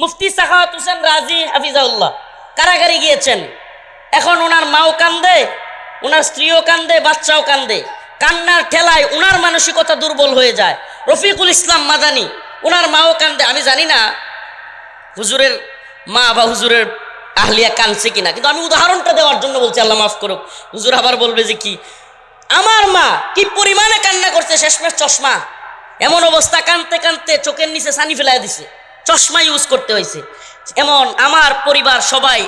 মুফতি সাখাওয়াত হোসেন রাজি, হাফিজাউল্লাহ, কারাগারে গিয়েছেন। এখন ওনার মাও কান্দে, ওনার স্ত্রীও কান্দে, বাচ্চাও কান্দে। কান্নার ঠেলায় ওনার মানসিকতা দুর্বল হয়ে যায়। রফিকুল ইসলাম মাদানি, ওনার মাও কান্দে। আমি জানি না হুজুরের মা বা হুজুরের আহলিয়া কানছে কিনা, কিন্তু আমি উদাহরণটা দেওয়ার জন্য বলছি, আল্লাহ মাফ করুক। হুজুর আবার বলবে যে কি, আমার মা কি পরিমাণে কান্না করছে? শেষমেশ চশমা। এমন অবস্থা কানতে কানতে চোখের নিচে সানি ফেলাই দিছে। চশমা ইউজ করতে হয়েছে। এমন আমার পরিবার সবাই,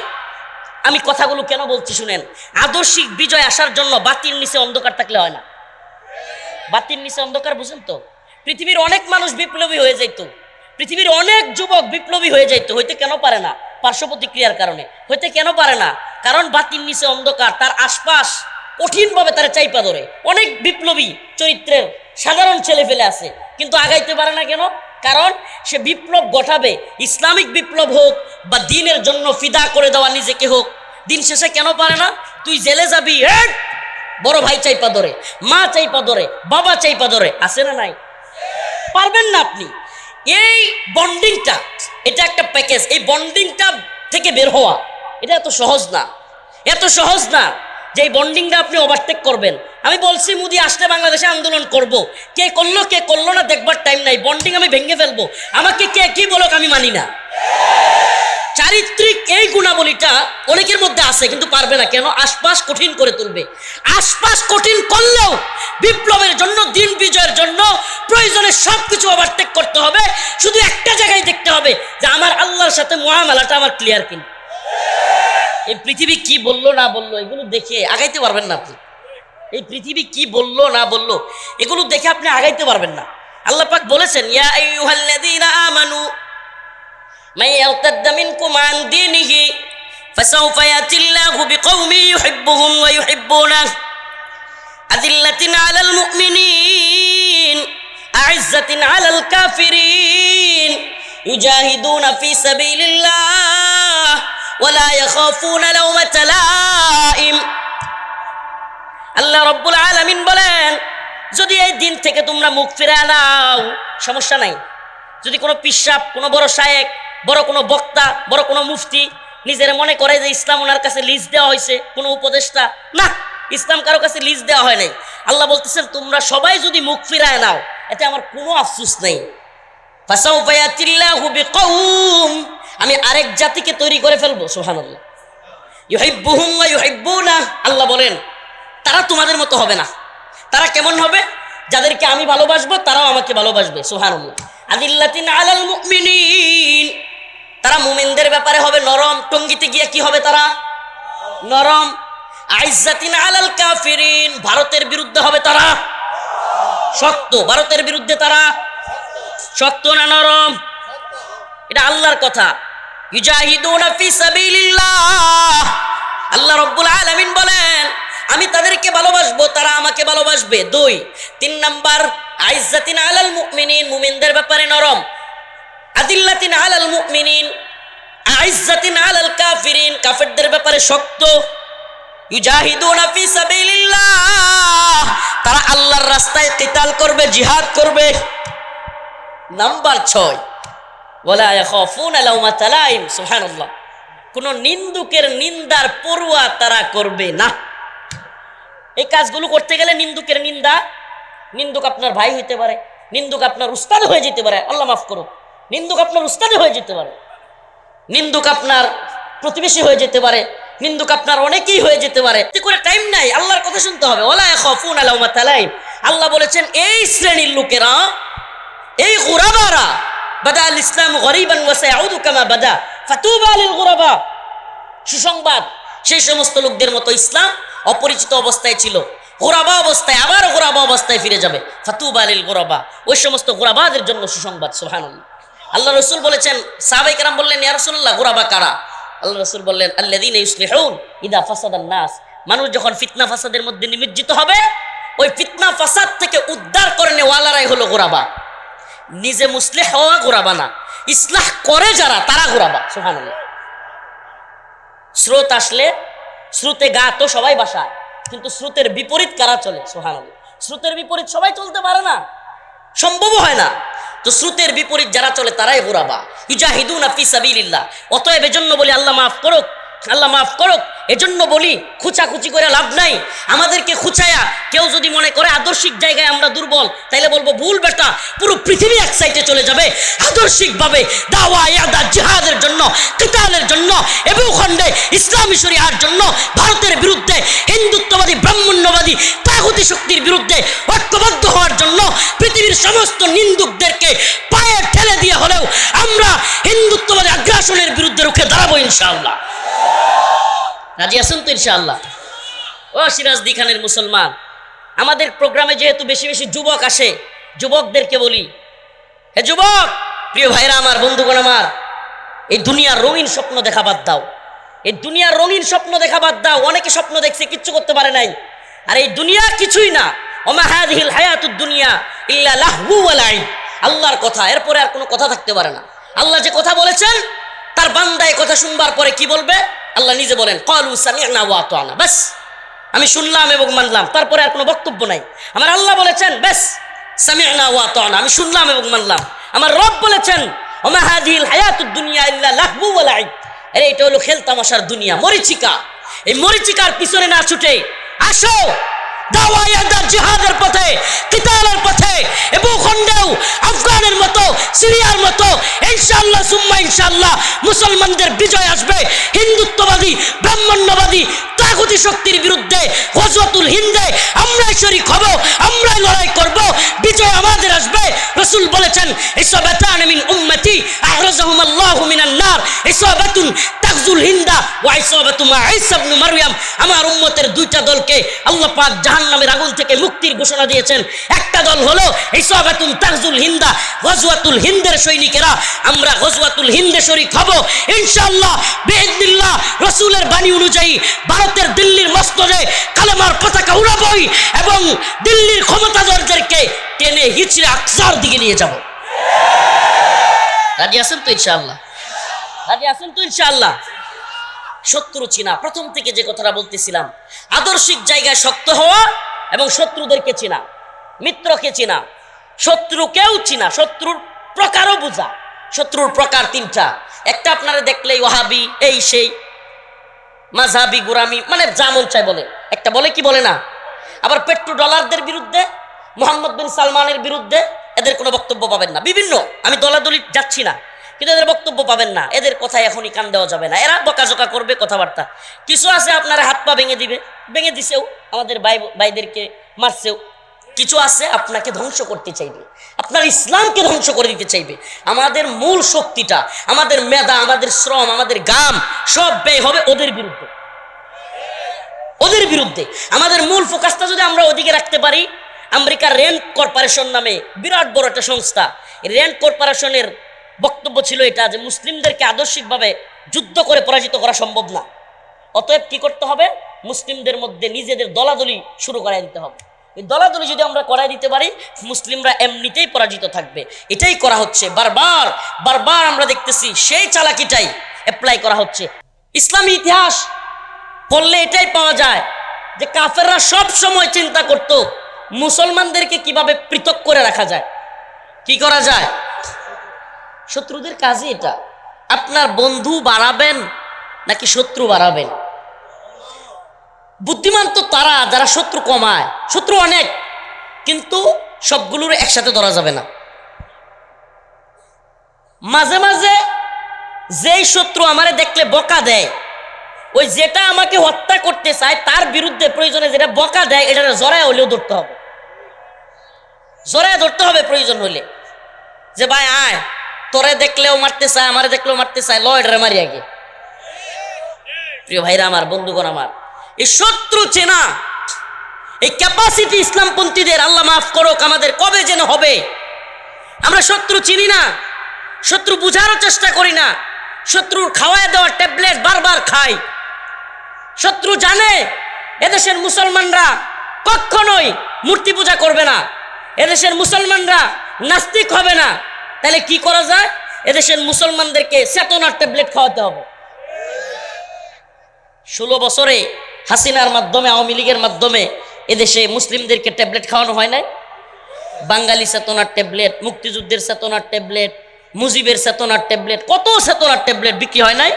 আমি কথাগুলো কেন বলছি শুনেন? আদর্শিক বিজয় আসার জন্য বাতির নিচে অন্ধকার থাকলে হয় না। বাতির নিচে অন্ধকার বুঝেন তো? পৃথিবীর অনেক মানুষ বিপ্লবী হয়ে যাইত পৃথিবীর অনেক যুবক বিপ্লবী হয়ে যাইত হইতে কেন পারে না? পার্শ্ব প্রতিক্রিয়ার কারণে। হইতে কেন পারে না? কারণ বাতির নিচে অন্ধকার, তার আশপাশ কঠিনভাবে তারা চাইপা ধরে। অনেক বিপ্লবী চরিত্রের সাধারণ ছেলে ফেলে আছে, কিন্তু আগাইতে পারে না কেন? কারণ সে বিপ্লব ঘটাবে, ইসলামিক বিপ্লব হোক বা দিনের জন্য ফিদা করে দেওয়া নিজেকে হোক, দিন শেষে কেন পারে না? তুই জেলে যাবি! বড় ভাই চাইপা ধরে, মা চাইপা ধরে, বাবা চাইপা ধরে, আছে না নাই? পারবেন না আপনি। এই বন্ডিংটা, এটা একটা প্যাকেজ, এই বন্ডিংটা থেকে বের হওয়া, এটা এত সহজ না। এত সহজ না যে এই বন্ডিংটা আপনি ওভারটেক করবেন। আমি বলছি, মুদি, আসলে বাংলাদেশে আন্দোলন করব। কে করল কে করল না, দেখবার টাইম নাই। বন্ডিং আমি ভেঙে ফেলব। আমাকে কে কি বলক, আমি মানি না। চারিত্রিক এই গুণাবলীটা অনেকের মধ্যে আছে, কিন্তু পারবে না। কেন? আশপাশ কঠিন করে তুলবে। আশপাশ কঠিন করলেও বিপ্লবের জন্য, দিন বিজয়ের জন্য প্রয়োজনে সব কিছু ওভারটেক করতে হবে। শুধু একটা জায়গায় দেখতে হবে যে আমার আল্লাহর সাথে মহামেলাটা আমার ক্লিয়ার কিনা। এই পৃথিবী কি বলল, না বলল, এগুলো দেখে আগাইতে পারবেন না আপনি। এই পৃথিবী কি বলল, না বলল, এগুলো দেখে আপনি আগাইতে পারবেন না। আল্লাহ পাক বলেছেন, ইয়া আইয়ুহাল্লাযীনা আমানু, মান ইয়ারতাদ্দা মিনকুম আন দীনিহি, ফাসাউফা ইয়াতিল্লাহু বিকওমিন ইউহিব্বুহুম ওয়া ইউহিব্বুনাহু, আযিল্লাতিন আলাল মুমিনিন, আ'ইজ্জাতিন আলাল কাফিরিন, ইউজাহিদুনা ফি সাবিলিল্লাহ, ওয়া লা ইয়াখাফুনা লাওমাতা লাইম আল্লাহ রব্বুল আলামিন বলেন, যদি এই দিন থেকে তোমরা মুখ ফিরে নাও, সমস্যা নাই। যদি কোনো পিসাব, কোনো বড় শায়েক, বড় কোনো বক্তা, বড় কোনো মুফতি নিজের মনে করে যে ইসলাম ওনার কাছে লিজ দেওয়া হয়েছে, কোনো উপদেষ্টা, না, ইসলাম কারও কাছে লিজ দেওয়া হয় নাই। আল্লাহ বলতেছেন, তোমরা সবাই যদি মুখ ফিরায় নাও, এতে আমার কোনো আফসুস নেই। আমি আরেক জাতিকে তৈরি করে ফেলব, সুবহানাল্লাহ। ইউহিব্বুহুম ওয়া ইউহিব্বুনা, আল্লাহ বলেন তারা তোমাদের মতো হবে না। তারা কেমন হবে? যাদেরকে আমি ভালোবাসবো, তারাও আমাকে ভালোবাসবে। সুবহানাল্লাহ। আদিল্লাতিন তারা মুমিনদের ব্যাপারে হবে নরম। টঙ্গিতে গিয়ে কি হবে তারা? নরম। আলাল কাফিরিন। ভারতের বিরুদ্ধে হবে তারা? শক্ত। ভারতের বিরুদ্ধে তারা? শক্ত না নরম? এটা আল্লাহর কথা। ইউজাহিদুনা আল্লাহ রাব্বুল আলামিন বলেন আমি তাদেরকে ভালোবাসবো, তারা আমাকে ভালোবাসবে। দুই, তিন নাম্বার, আইজ্জাতিন আলাল মুমিনিন, মুমিনদের ব্যাপারে নরম। আদিল্লাতিন আলাল মুমিনিন, আইজ্জাতিন আলাল কাফিরিন, কাফেরদের ব্যাপারে শক্ত। ইউজাহিদুনা ফি সাবিলিল্লাহ, তারা আল্লাহর রাস্তায় কিতাল করবে, জিহাদ করবে। নাম্বার ছয় কোন নিন্দুকের নিন্দার পড়ুয়া তারা করবে না। এই কাজগুলো করতে গেলে নিন্দুকের নিন্দা, নিন্দুক আপনার ভাই হইতে পারে, নিন্দুক আপনার উস্তাদ হয়ে যেতে পারে, আল্লাহ মাফ করো নিন্দুক আপনার উস্তাদ হয়ে যেতে পারে, নিন্দুক আপনার প্রতিবেশী হয়ে যেতে পারে, নিন্দুক আপনার অনেকেই হয়ে যেতে পারে করে টাইম নাই, আল্লাহর কথা শুনতে হবে ওলা খাফুন আলাউমা তালাইম আল্লাহ বলেছেন, এই শ্রেণির লোকেরা, এই গুরাবারা, বাদা আল ইসলাম গরিবান কামা বাদা, ফাতুবা লিল গুরাবা, সুসংবাদ, সেই সমস্ত লোকদের মতো ইসলাম অপরিচিত অবস্থায় ছিল, গোরাবা অবস্থায়, আবার গোরাবা অবস্থায় ফিরে যাবে। ফাতুবা আলিল গোরাবা, ওই সমস্ত গোরাবাদের জন্য সুসংবাদ, সুবহানাল্লাহ। আল্লাহ রসুল বলেছেন সাহাবাই কারাম বললেন, ইয়া রাসূলুল্লাহ, গোরাবা কারা? আল্লাহ রসুল বললেন, আল্লাযীনা ইউসলিহুন ইদা ফাসাদান নাস। মানুষ যখন ফিতনা ফাসাদের মধ্যে নিমজ্জিত হবে, ওই ফিতনা ফাসাদ থেকে উদ্ধার করে নেওয়ালারাই হলো গোরাবা। নিজে মুসলিহ হওয়া গোরাবা না, ইসলাহ করে যারা, তারা গোরাবা, সুবহানাল্লাহ। স্রোত আসলে স্রোতে গা তো সবাই বাসায়, কিন্তু স্রোতের বিপরীত কারা চলে? সোহান স্রোতের বিপরীত সবাই চলতে পারে না। সম্ভব হয় না। তো স্রোতের বিপরীত যারা চলে, তারাই ঘোরাবা ইজাহিদুন ফি সাবিলিল্লাহ। অতএব এজন্য বলি, আল্লাহ মাফ করুক, আল্লাহ মাফ করুক। এজন্য বলি, খুচাখুচি করে লাভ নাই। আমাদেরকে খুচায়া কেউ যদি মনে করে আদর্শিক জায়গায় আমরা দুর্বল, তাইলে বলব, ভুল বেটা, পুরো পৃথিবী এক সাইডে চলে যাবে। আদর্শিকভাবে দাওয়া, ইয়াদা, জিহাদের জন্য, কিতালের জন্য, এবং খণ্ডে ইসলামী শরিয়ার জন্য ভারতের বিরুদ্ধে, হিন্দুত্ববাদী, ব্রাহ্মণ্যবাদী, তাগুতি শক্তির বিরুদ্ধে ঐক্যবদ্ধ হওয়ার জন্য পৃথিবীর সমস্ত নিন্দুকদেরকে পায়ে ঠেলে দিয়ে হলেও আমরা হিন্দুত্ববাদী আগ্রাসনের বিরুদ্ধে রুখে দাঁড়াবো ইনশাআল্লাহ। রাজি আছেন তো ইনশাআল্লাহ? ও সিরাজদি খানের মুসলমান, আমাদের প্রোগ্রামে যেহেতু বেশি বেশি যুবক আসে, যুবকদেরকে বলি, হে যুবক, প্রিয় ভাইরা আমার, বন্ধুগণ আমার, এই দুনিয়ার রঙিন স্বপ্ন দেখা বাদ দাও। এই দুনিয়ার রঙিন স্বপ্ন দেখা বাদ দাও, অনেকে স্বপ্ন দেখছে, কিচ্ছু করতে পারে নাই। আর এই দুনিয়া কিছুই না। ওমা হাদিহিল হায়াতুদ দুনিয়া ইল্লা লাহু ওয়া আল্লাহর কথা, এরপরে আর কোনো কথা থাকতে পারে না। আল্লাহ যে কথা বলেছেন, তার বান্দায় কথা শুনবার পরে কি বলবে? আল্লাহ নিজে বলেন কলু সামি'না ওয়া আতানা বাস আমি শুনলাম এবং মানলাম, তারপরে আর কোনো বক্তব্য নাই। আমার আল্লাহ বলেছেন বেশ সামি'না ওয়া আমি শুনলাম এবং মানলাম। আমার রব বলেছেন, ওমা হাদিহিল হায়াতুদ দুনিয়া ইল্লা লাহু লাইব। আরে, এটা হলো খেল তামাশার দুনিয়া, মরিচিকা। এই মরিচিকার পিছনে না ছুটে আসো। জিহাদের পথে, কিতালের পথে আফগানের মতো, সিরিয়ার মতো, ইনশাআল্লাহ, সুম্মা ইনশাআল্লাহ, মুসলমানদের বিজয় আসবে। হিন্দুত্ববাদী, ব্রাহ্মণ্যবাদী তাগুতি শক্তির বিরুদ্ধে হজরতুল হিন্দে, আমরাই শরিক হব, আমরাই লড়াই করব, বিজয় আসবে রসুল বলেছেন ইসাবাতান মিন উম্মতি আহরাজাহুম আল্লাহু মিনান নার। ইসাবাতুন তাগজুল হিন্দা ওয়া ইসাবাতু মা ঈসা ইবনে মারইয়াম। আমার উম্মতের দুইটা দলকে আল্লাহ পাক জাহান্নামের আগুন থেকে মুক্তির ঘোষণা দিয়েছেন। একটা দল হলো ইসাবাতুন তাগজুল হিন্দা, গজওয়াতুল হিন্দের সৈনিকেরা। আমরা গজওয়াতুল হিন্দে শরিক হব। ইনশাআল্লাহ বিইذنিল্লাহ রাসূলের বাণী অনুযায়ী ভারতের দিল্লির মস্তদে কালেমার পতাকা উড়াবই এবং দিল্লির ক্ষমতাধরদেরকে টেনে হিচড়ে আকসার দিকে নিয়ে যাব। রাজি আছেন তো ইনশাআল্লাহ? রাজি আছেন তো ইনশাআল্লাহ? শত্রু চিনা, প্রথম থেকে যে কথাটা বলতেছিলাম, আদর্শিক জায়গায় শক্ত হওয়া এবং শত্রুদেরকে চিনা, মিত্রকে চিনা, শত্রুকেও চিনা, শত্রুর প্রকারও বোঝা, শত্রুর প্রকার তিনটা। একটা আপনারা দেখলেই ওহাবি এই সেই মাঝাবি গুরামি মানে যা মন বলে একটা বলে কি বলে না? আবার পেট্রো ডলারদের বিরুদ্ধে মোহাম্মদ বিন সালমানের বিরুদ্ধে এদের কোনো বক্তব্য পাবেন না। বিভিন্ন, আমি দলাদলি যাচ্ছি না, কিন্তু এদের বক্তব্য পাবেন না। এদের কথায় এখনই কান দেওয়া যাবে না। এরা বকাঝকা করবে কথাবার্তা। কিছু আছে আপনারা হাত পা ভেঙে দিবে, ভেঙে দিছেও, আমাদের ভাই ভাইদেরকে মারছেও। কিছু আছে আপনাকে ধ্বংস করতে চাইবে। আপনার ইসলামকে ধ্বংস করে দিতে চাইবে। আমাদের মূল শক্তিটা, আমাদের মেধা, আমাদের শ্রম, আমাদের গাম, সব ব্যয় হবে ওদের বিরুদ্ধে। ওদের বিরুদ্ধে। আমাদের মূল ফোকাসটা যদি আমরা ওদিকে রাখতে পারি আমেরিকার রেন্ট কর্পোরেশন নামে বিরাট বড় একটা সংস্থা। রেন্ট কর্পোরেশনের বক্তব্য ছিল এটা যে মুসলিমদেরকে আদর্শিকভাবে যুদ্ধ করে পরাজিত করা সম্ভব না। অতএব কি করতে হবে? মুসলিমদের মধ্যে নিজেদের দলাদলি শুরু করাই দিতে হবে। এই দলাদলি যদি আমরা করাই দিতে পারি, মুসলিমরা এমনিতেই পরাজিত থাকবে। এটাই করা হচ্ছে। বারবার বারবার আমরা দেখতেছি সেই চালাকিটাই অ্যাপ্লাই করা হচ্ছে। ইসলামী ইতিহাস পড়লে এটাই পাওয়া যায় যে কাফেররা সব সময় চিন্তা করত মুসলমানদেরকে কীভাবে পৃথক করে রাখা যায়? কি করা যায়? শত্রুদের কাজই এটা। আপনার বন্ধু বাড়াবেন নাকি শত্রু বাড়াবেন? বুদ্ধিমান তো তারা, যারা শত্রু কমায়। শত্রু অনেক, কিন্তু সবগুলোর একসাথে ধরা যাবে না। মাঝে মাঝে যেই শত্রু আমারে দেখলে বকা দেয়, ওই যেটা আমাকে হত্যা করতে চায়, তার বিরুদ্ধে প্রয়োজনে যেটা বকা দেয় এটা জড়ায় হলেও ধরতে হবে। জড়ায় ধরতে হবে প্রয়োজন হলে যে ভাই আয়, তোরে দেখলেও মারতে চায়, আমারে দেখলেও মারতে চায় ল এটারে মারি আগে। প্রিয় ভাইরা আমার, বন্ধুগণ আমার, এই শত্রু চেনা, এই ক্যাপাসিটি ইসলামপন্থীদের আল্লাহ মাফ করুক, আমাদের কবে যেন হবে? আমরা শত্রু চিনি না, শত্রু বুঝারও চেষ্টা করি না, শত্রুর খাওয়ায় দেওয়া ট্যাবলেট বারবার খাই। শত্রু জানে, এদেশের মুসলমানরা কখনোই মূর্তি পূজা করবে না। এদেশের মুসলমানরা নাস্তিক হবে না। তাহলে কি করা যায়? এদেশের মুসলমানদেরকে চেতনার ট্যাবলেট খাওয়াতে হবে। ষোলো বছরে হাসিনার মাধ্যমে, আওয়ামী লীগের মাধ্যমে এদেশে মুসলিমদেরকে ট্যাবলেট খাওয়ানো হয় নাই? বাঙালি চেতনার ট্যাবলেট, মুক্তিযুদ্ধের চেতনার ট্যাবলেট, মুজিবের চেতনার ট্যাবলেট, কত চেতনার ট্যাবলেট বিক্রি হয় নাই?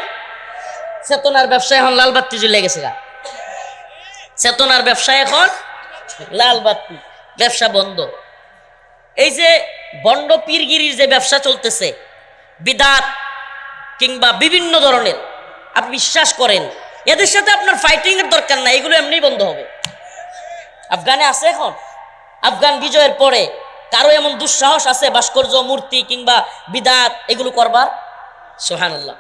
চেতনার ব্যবসায় এখন লাল বাত্তি গেছে চেতনার ব্যবসায় এখন লাল বাত্তি ব্যবসা বন্ধ। এই যে বন্ড পীরগিরির যে ব্যবসা চলতেছে, বিদাত কিংবা বিভিন্ন ধরনের, আপনি বিশ্বাস করেন, এদের সাথে আপনার ফাইটিং এর দরকার নাই, এগুলো এমনিই বন্ধ হবে। আফগানে আছে এখন? আফগান বিজয়ের পরে কারও এমন দুঃসাহস আছে, ভাস্কর্য, মূর্তি কিংবা বিদাত, এগুলো করবার? সোহানুল্লাহ